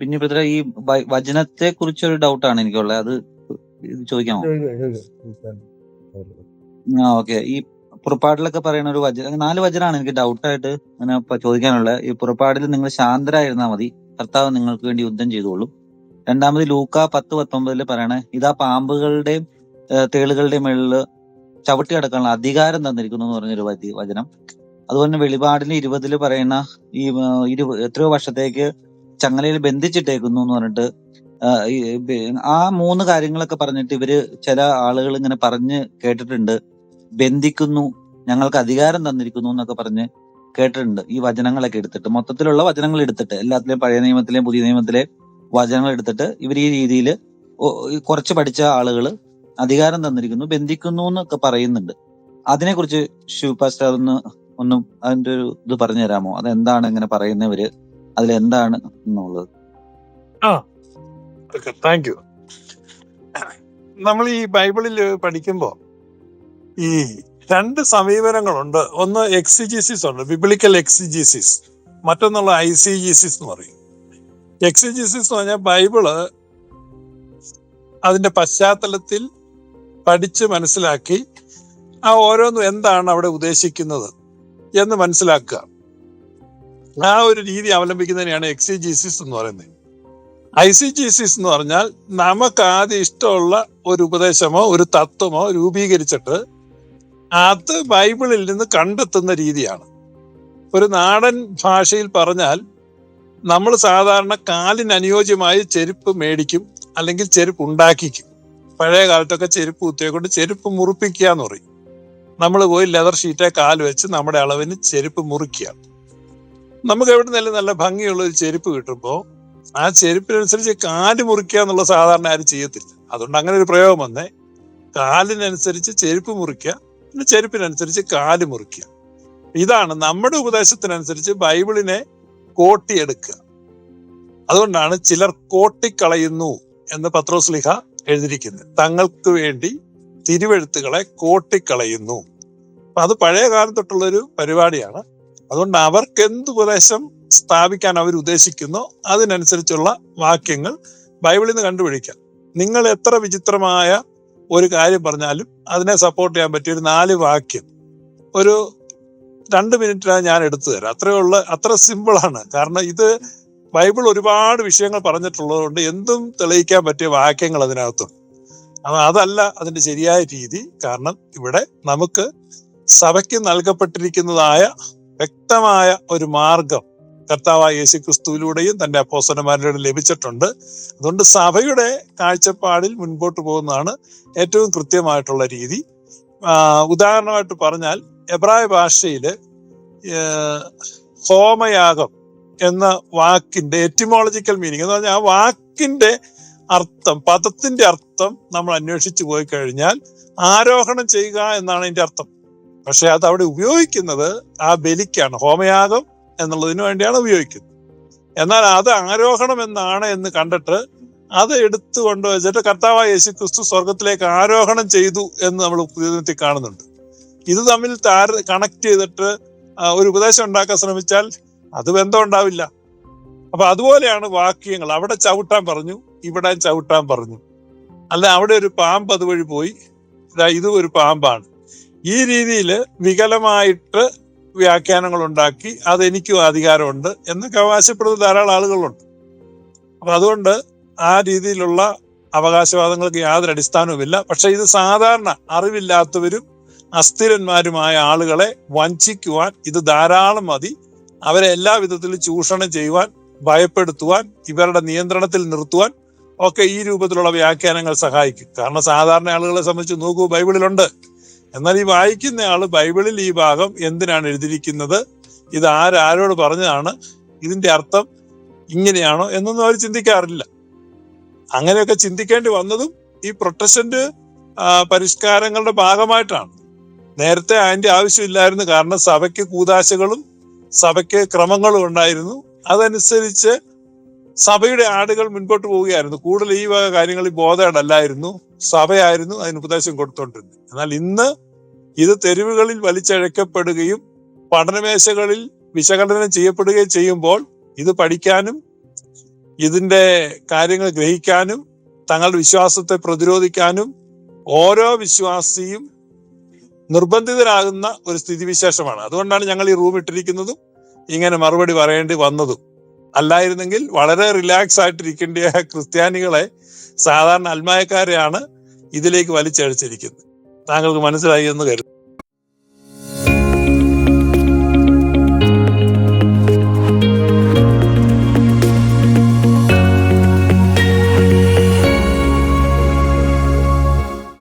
പിന്നെ ഇപ്പത്ര ഈ വചനത്തെ കുറിച്ചൊരു ആണ് എനിക്കുള്ളത്. അത് ചോദിക്കാമോ? ആ ഓക്കെ. ഈ പുറപ്പാടിലൊക്കെ പറയുന്ന ഒരു വചന നാല് വചനാണ് എനിക്ക് ഡൗട്ടായിട്ട് അങ്ങനെ ചോദിക്കാനുള്ളത്. ഈ പുറപ്പാടിൽ നിങ്ങൾ ശാന്തരായിരുന്നാ മതി. കർത്താവ് നിങ്ങൾക്ക് വേണ്ടി യുദ്ധം ചെയ്തോളും. രണ്ടാമത് ലൂക്ക പത്ത് പത്തൊമ്പതിൽ പറയണേ ഇതാ പാമ്പുകളുടെയും തേളുകളുടെയും മേളിൽ ചവിട്ടി അടക്കാനുള്ള അധികാരം തന്നിരിക്കുന്നു എന്ന് പറഞ്ഞൊരു വച- വചനം. അതുപോലെ തന്നെ വെളിപാടിൽ ഇരുപതിൽ പറയുന്ന ഈ ഇരു എത്രയോ വർഷത്തേക്ക് ചങ്ങലയിൽ ബന്ധിച്ചിട്ടേക്കുന്നു എന്ന് പറഞ്ഞിട്ട് ആ, മൂന്ന് കാര്യങ്ങളൊക്കെ പറഞ്ഞിട്ട് ഇവർ ചില ആളുകൾ ഇങ്ങനെ പറഞ്ഞ് കേട്ടിട്ടുണ്ട്. ബന്ധിക്കുന്നു ഞങ്ങൾക്ക് അധികാരം തന്നിരിക്കുന്നു എന്നൊക്കെ പറഞ്ഞ് കേട്ടിട്ടുണ്ട്. ഈ വചനങ്ങളൊക്കെ എടുത്തിട്ട് മൊത്തത്തിലുള്ള വചനങ്ങൾ എടുത്തിട്ട് എല്ലാത്തിലെയും പഴയ നിയമത്തിലെയും പുതിയ നിയമത്തിലെയും വചനങ്ങൾ എടുത്തിട്ട് ഇവർ ഈ രീതിയിൽ കുറച്ച് പഠിച്ച ആളുകൾ അധികാരം തന്നിരിക്കുന്നു ബന്ധിക്കുന്നു എന്നൊക്കെ പറയുന്നുണ്ട്. അതിനെക്കുറിച്ച് ശിവ പാസ്റ്റർ ഒന്ന് ഒന്നും അതിന്റെ ഒരു ഇത് പറഞ്ഞു തരാമോ അതെന്താണ് ഇങ്ങനെ പറയുന്നവര് അതിലെന്താണ് എന്നുള്ളത്? താങ്ക് യു നമ്മൾ ഈ ബൈബിളിൽ പഠിക്കുമ്പോ ഈ രണ്ട് സമീപനങ്ങളുണ്ട്. ഒന്ന് എക്സിജിസിസ് ഉണ്ട് ബിബിളിക്കൽ എക്സിജിസിസ് മറ്റൊന്നുള്ള ഐ സി ഐസിജിസിസ് എന്ന് പറയും. എക്സിജിസിസ് എന്ന് പറഞ്ഞാൽ ബൈബിൾ അതിന്റെ പശ്ചാത്തലത്തിൽ പഠിച്ച് മനസ്സിലാക്കി ആ ഓരോന്നും എന്താണ് അവിടെ ഉദ്ദേശിക്കുന്നത് എന്ന് മനസ്സിലാക്കുക. ആ ഒരു രീതി അവലംബിക്കുന്നതിനെയാണ് എക്സിജിസിസ് എന്ന് പറയുന്നത്. ഐസിജിസിസ് എന്ന് പറഞ്ഞാൽ നമുക്ക് ആദ്യം ഇഷ്ടമുള്ള ഒരു ഉപദേശമോ ഒരു തത്വമോ രൂപീകരിച്ചിട്ട് അത് ബൈബിളിൽ നിന്ന് കണ്ടെത്തുന്ന രീതിയാണ്. ഒരു നാടൻ ഭാഷയിൽ പറഞ്ഞാൽ നമ്മൾ സാധാരണ കാലിന് അനുയോജ്യമായ ചെരുപ്പ് മേടിക്കും അല്ലെങ്കിൽ ചെരുപ്പ് ഉണ്ടാക്കിക്കും. പഴയ കാലത്തൊക്കെ ചെരുപ്പ് കുത്തിയെ കൊണ്ട് ചെരുപ്പ് മുറിപ്പിക്കുക എന്ന് പറയും. നമ്മൾ പോയി ലെതർ ഷീറ്റെ കാൽ വെച്ച് നമ്മുടെ അളവിന് ചെരുപ്പ് മുറിക്കുക. നമുക്ക് എവിടെ നിന്നല്ല നല്ല ഭംഗിയുള്ള ഒരു ചെരുപ്പ് കിട്ടുമ്പോൾ ആ ചെരുപ്പിനനുസരിച്ച് കാൽ മുറിക്കുക എന്നുള്ള സാധാരണ ആരും ചെയ്യത്തില്ല. അതുകൊണ്ട് അങ്ങനെ ഒരു പ്രയോഗം വന്നേ. കാലിനനുസരിച്ച് ചെരുപ്പ് മുറിക്കുക പിന്നെ ചെരുപ്പിനനുസരിച്ച് കാൽ മുറിക്കുക. ഇതാണ് നമ്മുടെ ഉപദേശത്തിനനുസരിച്ച് ബൈബിളിനെ കോട്ടിയെടുക്കുക. അതുകൊണ്ടാണ് ചിലർ കോട്ടിക്കളയുന്നു എന്ന് പത്രോസ്ലിഹ എഴുതിയിരിക്കുന്നത്. തങ്ങൾക്ക് വേണ്ടി തിരുവെഴുത്തുകളെ കോട്ടിക്കളയുന്നു. അത് പഴയ കാലം തൊട്ടുള്ള ഒരു പരിപാടിയാണ്. അതുകൊണ്ട് അവർക്ക് എന്ത് ഉപദേശം സ്ഥാപിക്കാൻ അവർ ഉദ്ദേശിക്കുന്നു അതിനനുസരിച്ചുള്ള വാക്യങ്ങൾ ബൈബിളിൽ നിന്ന് കണ്ടുപിടിക്കാം. നിങ്ങൾ എത്ര വിചിത്രമായ ഒരു കാര്യം പറഞ്ഞാലും അതിനെ സപ്പോർട്ട് ചെയ്യാൻ പറ്റിയ ഒരു നാല് വാക്യം. ഒരു രണ്ട് മിനിറ്റിലാണ് ഞാൻ എടുത്തു തരാം. അത്രയേ ഉള്ള അത്ര സിമ്പിളാണ് കാരണം ഇത് ബൈബിൾ ഒരുപാട് വിഷയങ്ങൾ പറഞ്ഞിട്ടുള്ളത് കൊണ്ട് എന്തും തെളിയിക്കാൻ പറ്റിയ വാക്യങ്ങൾ അതിനകത്തുണ്ട്. അതല്ല അതിന്റെ ശരിയായ രീതി. കാരണം ഇവിടെ നമുക്ക് സഭയ്ക്ക് നൽകപ്പെട്ടിരിക്കുന്നതായ വ്യക്തമായ ഒരു മാർഗം കർത്താവായ യേശു ക്രിസ്തുവിലൂടെയും തന്റെ അപ്പോസ്തലന്മാരിലൂടെ ലഭിച്ചിട്ടുണ്ട്. അതുകൊണ്ട് സഭയുടെ കാഴ്ചപ്പാടിൽ മുൻപോട്ട് പോകുന്നതാണ് ഏറ്റവും കൃത്യമായിട്ടുള്ള രീതി. ഉദാഹരണമായിട്ട് പറഞ്ഞാൽ എബ്രായ ഭാഷയിൽ ഹോമയാഗം എന്ന വാക്കിന്റെ എറ്റിമോളജിക്കൽ മീനിങ് എന്ന് പറഞ്ഞാൽ ആ വാക്കിന്റെ അർത്ഥം പദത്തിന്റെ അർത്ഥം നമ്മൾ അന്വേഷിച്ചു പോയി കഴിഞ്ഞാൽ ആരോഹണം ചെയ്യുക എന്നാണ് അതിന്റെ അർത്ഥം. പക്ഷെ അത് അവിടെ ഉപയോഗിക്കുന്നത് ആ ബലിക്കാണ് ഹോമയാഗം എന്നുള്ളതിന് വേണ്ടിയാണ് ഉപയോഗിക്കുന്നത്. എന്നാൽ അത് ആരോഹണം എന്നാണ് എന്ന് കണ്ടിട്ട് അത് എടുത്തു കൊണ്ടുവച്ചിട്ട് കർത്താവായ യേശു ക്രിസ്തു സ്വർഗത്തിലേക്ക് ആരോഹണം ചെയ്തു എന്ന് നമ്മൾ പുതിയത്തിൽ കാണുന്നുണ്ട്. ഇത് തമ്മിൽ താര കണക്ട് ചെയ്തിട്ട് ഒരു ഉപദേശം ഉണ്ടാക്കാൻ ശ്രമിച്ചാൽ അത് ബന്ധം ഉണ്ടാവില്ല അപ്പൊ അതുപോലെയാണ് വാക്യങ്ങൾ. അവിടെ ചവിട്ടാൻ പറഞ്ഞു ഇവിടെ ചവിട്ടാൻ പറഞ്ഞു. അല്ല അവിടെ ഒരു പാമ്പ് അതുവഴി പോയി. ഇതാ ഇതും ഒരു പാമ്പാണ്. ഈ രീതിയിൽ വികലമായിട്ട് വ്യാഖ്യാനങ്ങൾ ഉണ്ടാക്കി അതെനിക്കും അധികാരമുണ്ട് എന്നൊക്കെ അവകാശപ്പെടുന്ന ധാരാളം ആളുകളുണ്ട്. അപ്പൊ അതുകൊണ്ട് ആ രീതിയിലുള്ള അവകാശവാദങ്ങൾക്ക് യാതൊരു അടിസ്ഥാനവുമില്ല. പക്ഷെ ഇത് സാധാരണ അറിവില്ലാത്തവരും അസ്ഥിരന്മാരുമായ ആളുകളെ വഞ്ചിക്കുവാൻ ഇത് ധാരാളം മതി. അവരെ എല്ലാ വിധത്തിലും ചൂഷണം ചെയ്യുവാൻ ഭയപ്പെടുത്തുവാൻ ഇവരുടെ നിയന്ത്രണത്തിൽ നിർത്തുവാൻ ഒക്കെ ഈ രൂപത്തിലുള്ള വ്യാഖ്യാനങ്ങൾ സഹായിക്കും. കാരണം സാധാരണ ആളുകളെ സംബന്ധിച്ച് നോക്കൂ ബൈബിളിലുണ്ട്. എന്നാൽ ഈ വായിക്കുന്ന ആൾ ബൈബിളിൽ ഈ ഭാഗം എന്തിനാണ് എഴുതിയിരിക്കുന്നത്? ഇത് ആരാരോട് പറഞ്ഞതാണ്? ഇതിന്റെ അർത്ഥം ഇങ്ങനെയാണോ എന്നൊന്നും അവർ ചിന്തിക്കാറില്ല. അങ്ങനെയൊക്കെ ചിന്തിക്കേണ്ടി വന്നതും ഈ പ്രൊട്ടസ്റ്റന്റ് പരിഷ്കാരങ്ങളുടെ ഭാഗമായിട്ടാണ്. നേരത്തെ അതിന്റെ ആവശ്യമില്ലായിരുന്നു. കാരണം സഭയ്ക്ക് കൂതാശകളും സഭയ്ക്ക് ക്രമങ്ങളും ഉണ്ടായിരുന്നു. അതനുസരിച്ച് സഭയുടെ ആടുകൾ മുൻപോട്ട് പോവുകയായിരുന്നു. കൂടുതൽ ഈ വക കാര്യങ്ങളിൽ ബോധേടല്ലായിരുന്നു. സഭയായിരുന്നു അതിന് ഉപദേശം കൊടുത്തോണ്ടിരുന്നത്. എന്നാൽ ഇന്ന് ഇത് തെരുവുകളിൽ വലിച്ചഴക്കപ്പെടുകയും പഠനമേശകളിൽ വിശകലനം ചെയ്യപ്പെടുകയും ചെയ്യുമ്പോൾ ഇത് പഠിക്കാനും ഇതിന്റെ കാര്യങ്ങൾ ഗ്രഹിക്കാനും തങ്ങളുടെ വിശ്വാസത്തെ പ്രതിരോധിക്കാനും ഓരോ വിശ്വാസിയും നിർബന്ധിതരാകുന്ന ഒരു സ്ഥിതിവിശേഷമാണ്. അതുകൊണ്ടാണ് ഞങ്ങൾ ഈ റൂം ഇട്ടിരിക്കുന്നതും ഇങ്ങനെ മറുപടി പറയേണ്ടി വന്നതും. അല്ലായിരുന്നെങ്കിൽ വളരെ റിലാക്സ് ആയിട്ടിരിക്കേണ്ട ക്രിസ്ത്യാനികളെ സാധാരണ അൽമായക്കാരെയാണ് ഇതിലേക്ക് വലിച്ചഴിച്ചിരിക്കുന്നത് താങ്കൾക്ക് മനസ്സിലായി എന്ന് കരുതുന്നു.